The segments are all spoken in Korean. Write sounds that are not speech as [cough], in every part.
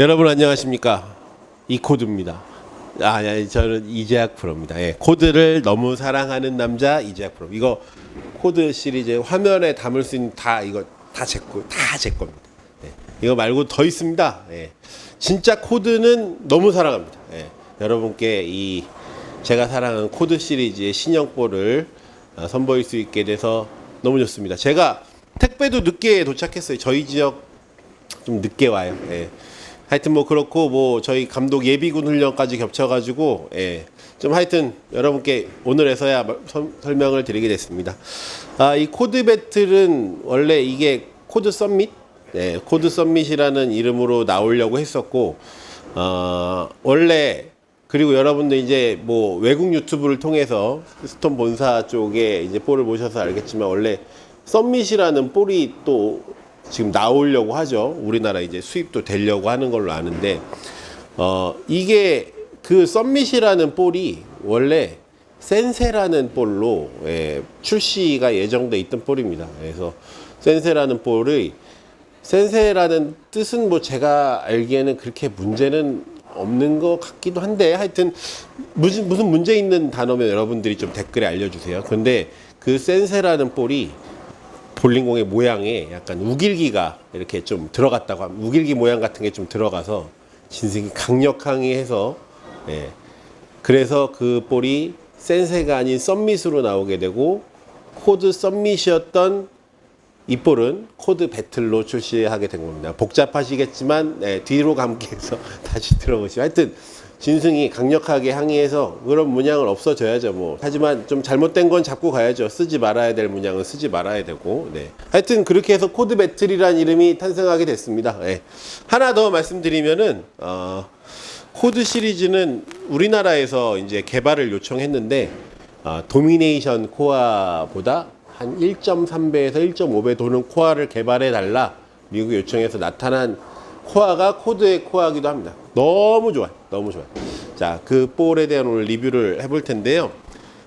여러분 안녕하십니까 이 코드입니다. 아, 아니, 저는 이재학 프로입니다. 예, 코드를 너무 사랑하는 남자 이재학 프로. 이거 코드 시리즈 화면에 담을 수 있는 다 이거 다 제 거 다 제 겁니다. 예, 이거 말고 더 있습니다. 예, 진짜 코드는 너무 사랑합니다. 예, 여러분께 이 제가 사랑하는 코드 시리즈의 신형볼을 어, 선보일 수 있게 돼서 너무 좋습니다. 제가 택배도 늦게 도착했어요. 저희 지역 좀 늦게 와요. 예. 하여튼 뭐 그렇고 뭐 저희 감독 예비군 훈련까지 겹쳐가지고 예. 좀 하여튼 여러분께 오늘에서야 설명을 드리게 됐습니다. 아, 이 코드 배틀은 원래 이게 코드 썸밋, 예, 코드 썸밋이라는 이름으로 나오려고 했었고, 어, 원래 그리고 여러분들 이제 뭐 외국 유튜브를 통해서 스톤 본사 쪽에 이제 볼을 보셔서 알겠지만 원래 썸밋이라는 볼이 또 지금 나오려고 하죠. 우리나라 이제 수입도 되려고 하는 걸로 아는데 어 이게 그 썸밋이라는 볼이 원래 센세라는 볼로 예, 출시가 예정돼 있던 볼입니다. 그래서 센세라는 볼의 센세라는 뜻은 뭐 제가 알기에는 그렇게 문제는 없는 것 같기도 한데 하여튼 무슨 무슨 문제 있는 단어면 여러분들이 좀 댓글에 알려주세요. 근데 그 센세라는 볼이 볼링공의 모양에 약간 우길기가 이렇게 좀 들어갔다고 하면 우길기 모양 같은 게 좀 들어가서 진승이 강력하게 해서 예. 그래서 그 볼이 센세가 아닌 썸밋으로 나오게 되고 코드 썸밋이었던 이 볼은 코드 배틀로 출시하게 된 겁니다. 복잡하시겠지만 네, 뒤로 감기해서 [laughs] 다시 들어보시죠. 하여튼 진승이 강력하게 항의해서 그런 문양은 없어져야죠. 뭐 하지만 좀 잘못된 건 잡고 가야죠. 쓰지 말아야 될 문양은 쓰지 말아야 되고. 네. 하여튼 그렇게 해서 코드 배틀이란 이름이 탄생하게 됐습니다. 네. 하나 더 말씀드리면은 어, 코드 시리즈는 우리나라에서 이제 개발을 요청했는데 아, 도미네이션 코어보다 한 1.3배에서 1.5배 도는 코어를 개발해 달라 미국 요청해서 나타난 코어가 코드의 코어이기도 합니다. 너무 좋아요. 너무 좋아요. 자, 그 볼에 대한 오늘 리뷰를 해볼 텐데요.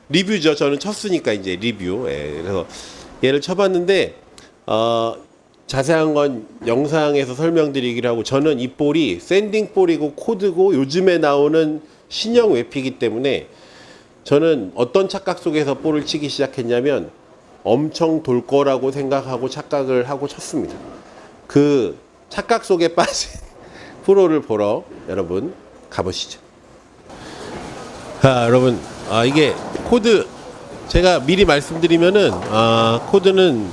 리뷰죠. 저는 쳤으니까 이제 리뷰. 예, 그래서 얘를 쳐봤는데 어, 자세한 건 영상에서 설명드리기로 하고 저는 이 볼이 샌딩 볼이고 코드고 요즘에 나오는 신형 웨피기 때문에 저는 어떤 착각 속에서 볼을 치기 시작했냐면 엄청 돌 거라고 생각하고 착각을 하고 쳤습니다. 그 착각 속에 빠진 [laughs] 프로를 보러 여러분 가보시죠. 자, 여러분, 아, 이게 코드 제가 미리 말씀드리면은 아, 코드는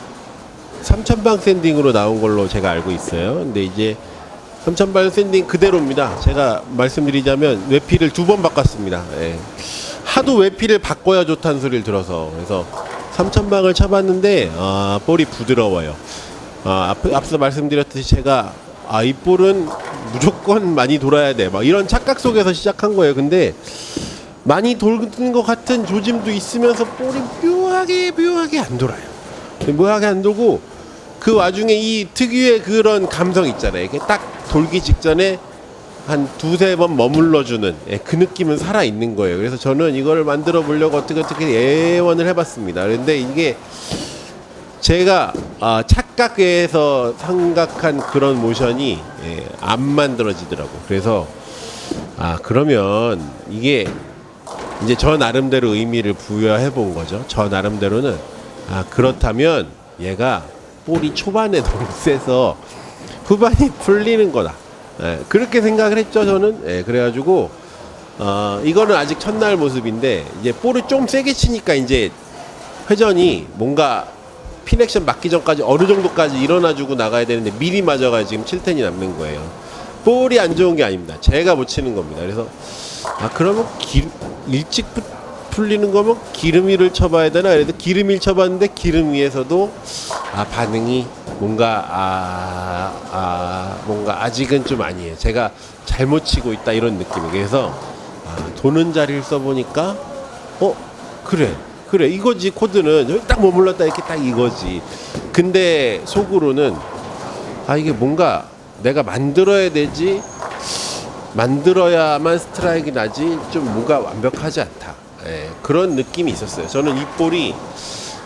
3000방 샌딩으로 나온 걸로 제가 알고 있어요. 근데 이제 3000방 샌딩 그대로입니다. 제가 말씀드리자면 외피를 두 번 바꿨습니다. 예. 하도 외피를 바꿔야 좋다는 소리를 들어서 그래서 3000방을 쳐봤는데 아, 볼이 부드러워요. 아, 앞, 앞서 말씀드렸듯이 제가 아, 이 볼은 무조건 많이 돌아야 돼. 막 이런 착각 속에서 시작한 거예요. 근데 많이 돌는 것 같은 조짐도 있으면서 볼이 묘하게 묘하게 안 돌아요. 묘하게 안 돌고 그 와중에 이 특유의 그런 감성 있잖아요. 이게 딱 돌기 직전에 한 두세 번 머물러주는 예, 그 느낌은 살아 있는 거예요. 그래서 저는 이걸 만들어 보려고 어떻게 어떻게 예원을 해봤습니다. 그런데 이게 제가 아, 착각에서 생각한 그런 모션이 예, 안 만들어지더라고. 그래서 아 그러면 이게 이제 저 나름대로 의미를 부여해 본 거죠. 저 나름대로는 아 그렇다면 얘가 볼이 초반에 [laughs] 너무 세서 후반이 풀리는 거다. 예, 그렇게 생각을 했죠 저는. 예, 그래가지고 어, 이거는 아직 첫날 모습인데 이제 볼을 좀 세게 치니까 이제 회전이 뭔가 피넥션 맞기 전까지 어느 정도까지 일어나주고 나가야 되는데 미리 맞아가 지금 7텐이 남는 거예요. 볼이 안 좋은 게 아닙니다. 제가 못 치는 겁니다. 그래서 아 그러면 기, 일찍 푸- 풀리는 거면 기름 위를 쳐봐야 되나? 그래서 기름 위를 쳐봤는데 기름 위에서도 아 반응이 뭔가 아, 아 뭔가 아직은 좀 아니에요. 제가 잘못 치고 있다 이런 느낌이 그래서 아, 도는 자리를 써보니까 어 그래 그래 이거지 코드는. 여기 딱 머물렀다 이렇게 딱 이거지. 근데 속으로는 아 이게 뭔가 내가 만들어야 되지? 만들어야만 스트라이크 나지? 좀 뭔가 완벽하지 않다. 예, 그런 느낌이 있었어요. 저는 이 볼이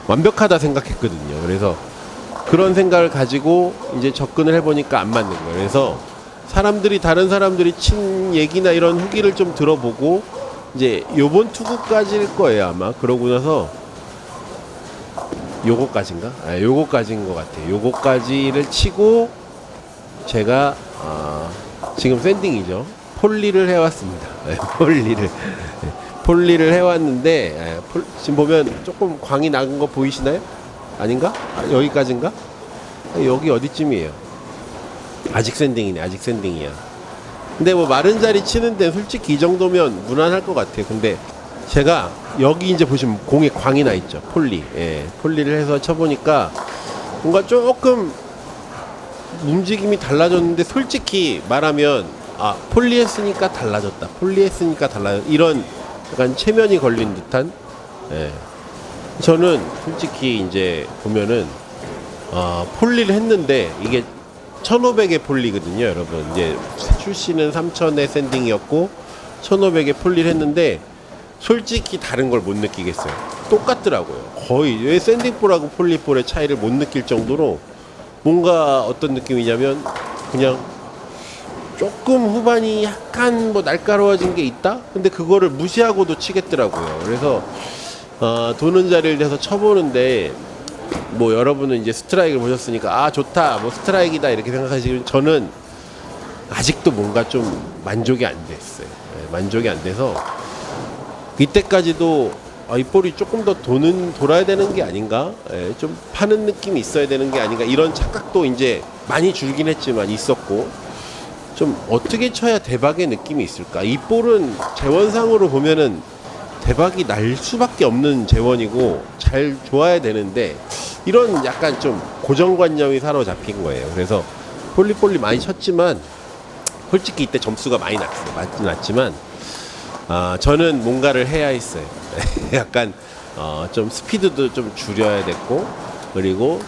완벽하다 생각했거든요. 그래서 그런 생각을 가지고 이제 접근을 해보니까 안 맞는 거예요. 그래서 사람들이 다른 사람들이 친 얘기나 이런 후기를 좀 들어보고 이제 요번 투구까지일 거예요 아마 그러고 나서 요거까지인가? 아, 요거까지인 것 같아요. 요거까지를 치고 제가 아, 지금 샌딩이죠. 폴리를 해왔습니다. [laughs] 네, 폴리를 네, 폴리를 해왔는데 예, 폴- 지금 보면 조금 광이 나은 거 보이시나요? 아닌가? 아, 여기까지인가? 아, 여기 어디쯤이에요? 아직 샌딩이네. 아직 샌딩이야. 근데 뭐 마른 자리 치는 데는 솔직히 이 정도면 무난할 것 같아요. 근데 제가 여기 이제 보시면 공에 광이 나 있죠. 폴리. 예. 폴리를 해서 쳐보니까 뭔가 조금 움직임이 달라졌는데 솔직히 말하면 아 폴리 했으니까 달라졌다. 폴리 했으니까 달라졌 이런 약간 체면이 걸린 듯한 예. 저는 솔직히 이제 보면은 아 폴리를 했는데 이게 1500의 폴리거든요, 여러분. 이제 출시는 3000의 샌딩이었고 1500의 폴리를 했는데 솔직히 다른 걸 못 느끼겠어요. 똑같더라고요. 거의 왜 샌딩볼하고 폴리볼의 차이를 못 느낄 정도로 뭔가 어떤 느낌이냐면 그냥 조금 후반이 약간 뭐 날카로워진 게 있다? 근데 그거를 무시하고도 치겠더라고요. 그래서 어, 도는 자리를 내서 쳐보는데 뭐 여러분은 이제 스트라이크를 보셨으니까 아 좋다 뭐 스트라이크다 이렇게 생각하시면 저는 아직도 뭔가 좀 만족이 안 됐어요. 예, 만족이 안 돼서 이때까지도 아, 이 볼이 조금 더 도는 돌아야 되는 게 아닌가? 예, 좀 파는 느낌이 있어야 되는 게 아닌가? 이런 착각도 이제 많이 줄긴 했지만 있었고 좀 어떻게 쳐야 대박의 느낌이 있을까? 이 볼은 재원상으로 보면은 대박이 날 수밖에 없는 재원이고 잘 좋아야 되는데 이런 약간 좀 고정관념이 사로잡힌 거예요. 그래서 폴리폴리 많이 쳤지만 솔직히 이때 점수가 많이 났어요. 났지만 아, 저는 뭔가를 해야 했어요. [laughs] 약간 어, 좀 스피드도 좀 줄여야 됐고 그리고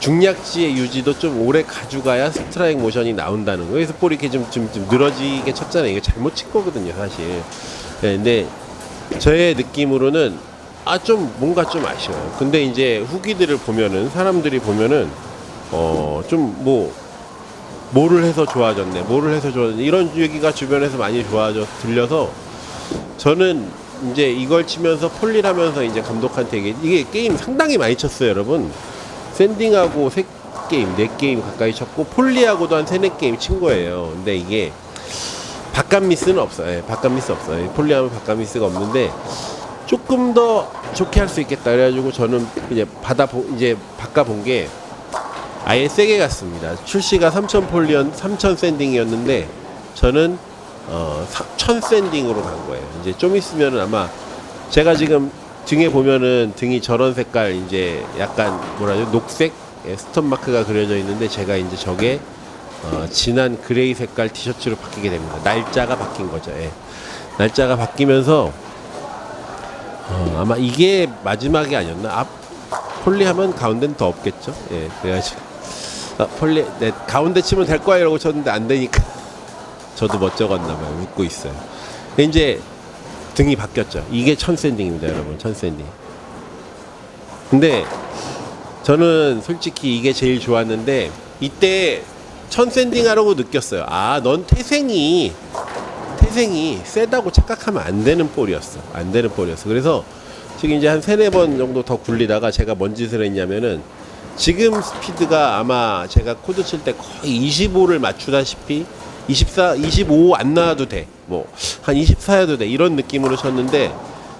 중략지의 유지도 좀 오래 가져가야 스트라이크 모션이 나온다는 거예요. 그래서 볼이 이렇게 좀, 좀, 좀 늘어지게 쳤잖아요. 이거 잘못 친 거거든요, 사실. 네, 근데 저의 느낌으로는 아 좀 뭔가 좀 아쉬워요. 근데 이제 후기들을 보면은 사람들이 보면은 어 좀 뭐 뭐를 해서 좋아졌네, 뭐를 해서 좋아졌네 이런 얘기가 주변에서 많이 좋아져 들려서 저는 이제 이걸 치면서 폴리하면서 이제 감독한테 얘기 이게 게임 상당히 많이 쳤어요, 여러분. 샌딩하고 세 게임, 네 게임 가까이 쳤고 폴리하고도 한 세네 게임 친 거예요. 근데 이게 바깥 미스는 없어요. 예, 바깥 미스 없어요. 폴리하면 바깥 미스가 없는데 조금 더 좋게 할 수 있겠다. 그래가지고 저는 이제 받아 보, 이제 바꿔 본 게 아예 세게 갔습니다. 출시가 3,000 폴리언, 3,000 샌딩이었는데 저는 어, 1000 샌딩으로 간 거예요. 이제 좀 있으면은 아마 제가 지금 등에 보면은 등이 저런 색깔 이제 약간 뭐라 죠 녹색 예, 스톤 마크가 그려져 있는데 제가 이제 저게 어, 진한 그레이 색깔 티셔츠로 바뀌게 됩니다. 날짜가 바뀐 거죠. 예. 날짜가 바뀌면서 어, 아마 이게 마지막이 아니었나? 앞 폴리 하면 가운데는 더 없겠죠. 예, 그래가지고 아, 폴리 네, 가운데 치면 될 거야 이러고 쳤는데 안 되니까 [laughs] 저도 멋쩍었나 봐요. 웃고 있어요. 이제 등이 바뀌었죠. 이게 천 샌딩입니다, 여러분. 천 샌딩. 근데 저는 솔직히 이게 제일 좋았는데 이때 천 샌딩 하라고 느꼈어요. 아, 넌 태생이 태생이 세다고 착각하면 안 되는 볼이었어. 안 되는 볼이었어. 그래서 지금 이제 한 세네 번 정도 더 굴리다가 제가 뭔 짓을 했냐면은 지금 스피드가 아마 제가 코드 칠 때 거의 25를 맞추다시피 24, 25 안 나와도 돼. 뭐 한 24여도 돼. 이런 느낌으로 쳤는데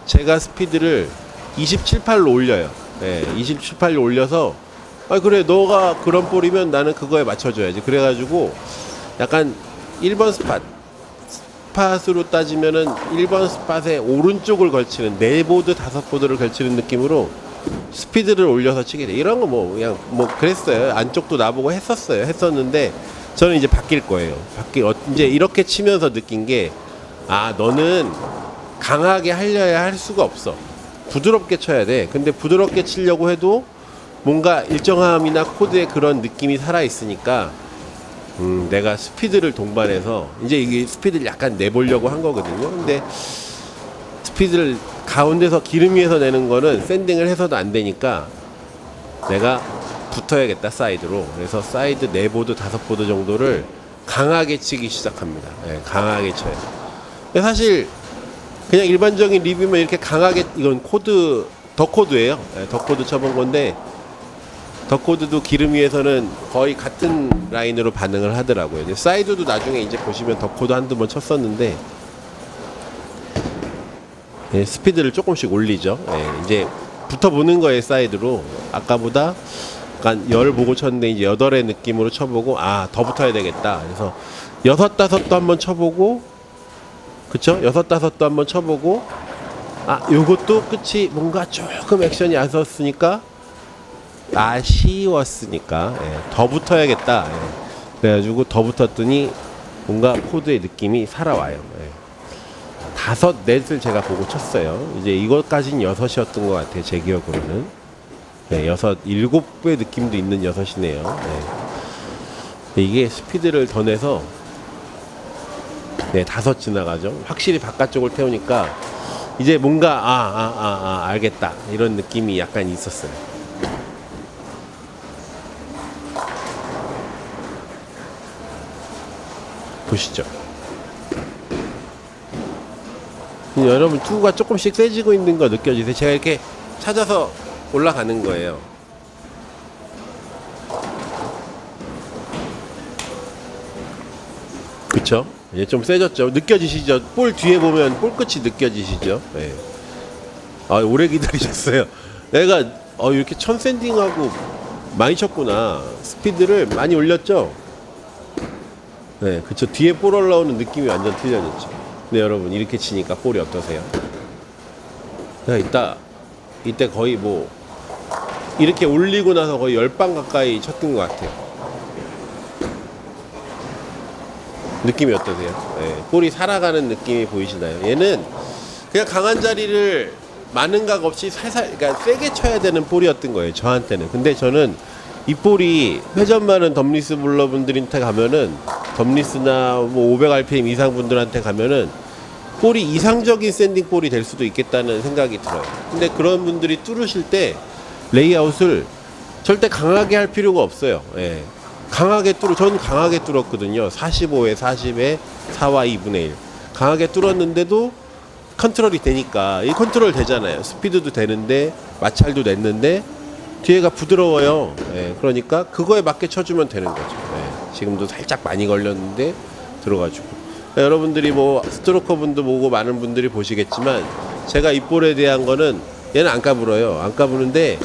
제가 스피드를 27, 8로 올려요. 예, 27, 8로 올려서 아 그래 너가 그런 볼이면 나는 그거에 맞춰줘야지. 그래가지고 약간 1번 스팟 스팟으로 따지면은 1번 스팟에 오른쪽을 걸치는 네 보드 다섯 보드를 걸치는 느낌으로 스피드를 올려서 치게 돼. 이런 거 뭐 그냥 뭐 그랬어요. 안쪽도 나보고 했었어요. 했었는데 저는 이제 바뀔 거예요. 바뀌 어, 이제 이렇게 치면서 느낀 게 아 너는 강하게 하려야 할 수가 없어. 부드럽게 쳐야 돼. 근데 부드럽게 치려고 해도 뭔가 일정함이나 코드의 그런 느낌이 살아 있으니까 음, 내가 스피드를 동반해서 이제 이게 스피드를 약간 내보려고 한 거거든요. 근데 스피드를 가운데서 기름 위에서 내는 거는 샌딩을 해서도 안 되니까 내가 붙어야겠다 사이드로. 그래서 사이드 네 보드 다섯 보드 정도를 강하게 치기 시작합니다. 예, 강하게 쳐요. 근데 사실 그냥 일반적인 리뷰면 이렇게 강하게 이건 코드 더 코드예요. 예, 더 코드 쳐본 건데 더 코드도 기름 위에서는 거의 같은 라인으로 반응을 하더라고요. 사이드도 나중에 이제 보시면 더 코드 한두 번 쳤었는데 예, 스피드를 조금씩 올리죠. 예, 이제 붙어보는 거에 사이드로 아까보다 약간 열 보고 쳤는데 이제 여덟의 느낌으로 쳐보고 아 더 붙어야 되겠다. 그래서 여섯 다섯도 한번 쳐보고 그쵸? 여섯 다섯도 한번 쳐보고 아 요것도 끝이 뭔가 조금 액션이 안 섰으니까 아쉬웠으니까 예, 더 붙어야겠다. 예. 그래가지고 더 붙었더니 뭔가 코드의 느낌이 살아와요. 예. 다섯 넷을 제가 보고 쳤어요. 이제 이것까진 여섯이었던 것 같아요. 제 기억으로는. 네, 여섯 일곱 배 느낌도 있는 여섯이네요. 네. 이게 스피드를 더 내서 네 다섯 지나가죠. 확실히 바깥쪽을 태우니까 이제 뭔가 아 아 아 아, 알겠다 이런 느낌이 약간 있었어요. 보시죠. 여러분 투구가 조금씩 세지고 있는 거 느껴지세요? 제가 이렇게 찾아서 올라가는 거예요. 그쵸? 이제 좀 세졌죠. 느껴지시죠? 볼 뒤에 보면 볼 끝이 느껴지시죠? 네. 아, 오래 기다리셨어요. [laughs] 내가 어, 이렇게 천 샌딩하고 많이 쳤구나. 스피드를 많이 올렸죠? 네, 그쵸. 뒤에 볼 올라오는 느낌이 완전 틀려졌죠. 네, 여러분, 이렇게 치니까 볼이 어떠세요? 내가 이따, 이때 거의 뭐, 이렇게 올리고 나서 거의 열 방 가까이 쳤던 것 같아요. 느낌이 어떠세요? 네, 볼이 살아가는 느낌이 보이시나요? 얘는 그냥 강한 자리를 많은 각 없이 살살, 그러니까 세게 쳐야 되는 볼이었던 거예요. 저한테는. 근데 저는 이 볼이 회전 많은 덤리스 블러 분들한테 가면은 덤리스나 뭐 500rpm 이상 분들한테 가면은 볼이 이상적인 샌딩 볼이 될 수도 있겠다는 생각이 들어요. 근데 그런 분들이 뚫으실 때 레이아웃을 절대 강하게 할 필요가 없어요. 예. 강하게 뚫어, 저는 강하게 뚫었거든요. 45에 40에 4와 2분의 1. 강하게 뚫었는데도 컨트롤이 되니까 이 컨트롤 되잖아요. 스피드도 되는데 마찰도 냈는데 뒤에가 부드러워요. 예, 그러니까 그거에 맞게 쳐주면 되는 거죠. 예, 지금도 살짝 많이 걸렸는데 들어가지고 예, 여러분들이 뭐 스트로커 분도 보고 많은 분들이 보시겠지만 제가 이 볼에 대한 거는 얘는 안 까불어요. 안 까부는데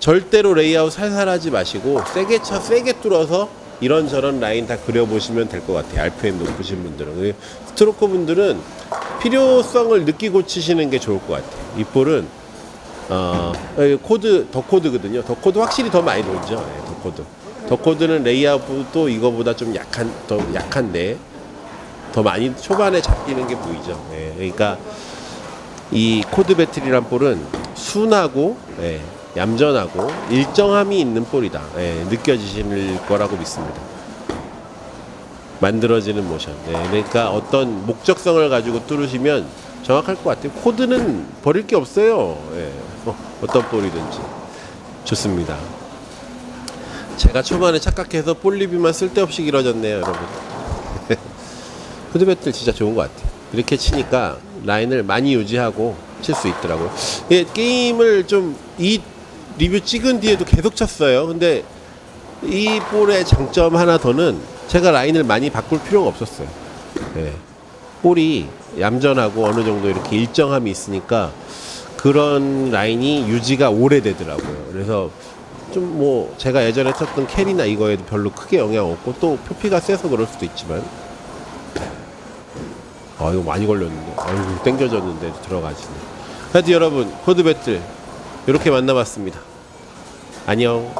절대로 레이아웃 살살하지 마시고 세게 쳐 세게 뚫어서 이런저런 라인 다 그려보시면 될 것 같아요. RPM 높으신 분들은 그 스트로커 분들은 필요성을 느끼고 치시는 게 좋을 것 같아요. 이 볼은 어, 이 코드 더 코드거든요. 더 코드 확실히 더 많이 돌죠. 예, 더 코드. 더 코드는 레이아웃도 이거보다 좀 약한 더 약한데 더 많이 초반에 잡히는 게 보이죠. 예, 그러니까 이 코드 배틀이란 볼은 순하고 예, 얌전하고 일정함이 있는 볼이다. 예, 느껴지실 거라고 믿습니다. 만들어지는 모션. 예, 그러니까 어떤 목적성을 가지고 뚫으시면 정확할 것 같아요. 코드는 버릴 게 없어요. 예, 어, 어떤 볼이든지 좋습니다. 제가 초반에 착각해서 볼 리뷰만 쓸데없이 길어졌네요, 여러분. [laughs] 코드 배틀 진짜 좋은 것 같아요. 이렇게 치니까 라인을 많이 유지하고 칠 수 있더라고요. 예, 게임을 좀 이 리뷰 찍은 뒤에도 계속 쳤어요. 근데 이 볼의 장점 하나 더는 제가 라인을 많이 바꿀 필요가 없었어요. 예. 볼이 얌전하고 어느 정도 이렇게 일정함이 있으니까 그런 라인이 유지가 오래되더라고요. 그래서 좀 뭐 제가 예전에 쳤던 캐리나 이거에도 별로 크게 영향 없고 또 표피가 세서 그럴 수도 있지만. 아 이거 많이 걸렸는데. 아이고 땡겨졌는데 들어가지네. 하여튼 여러분 코드 배틀 이렇게 만나봤습니다. 안녕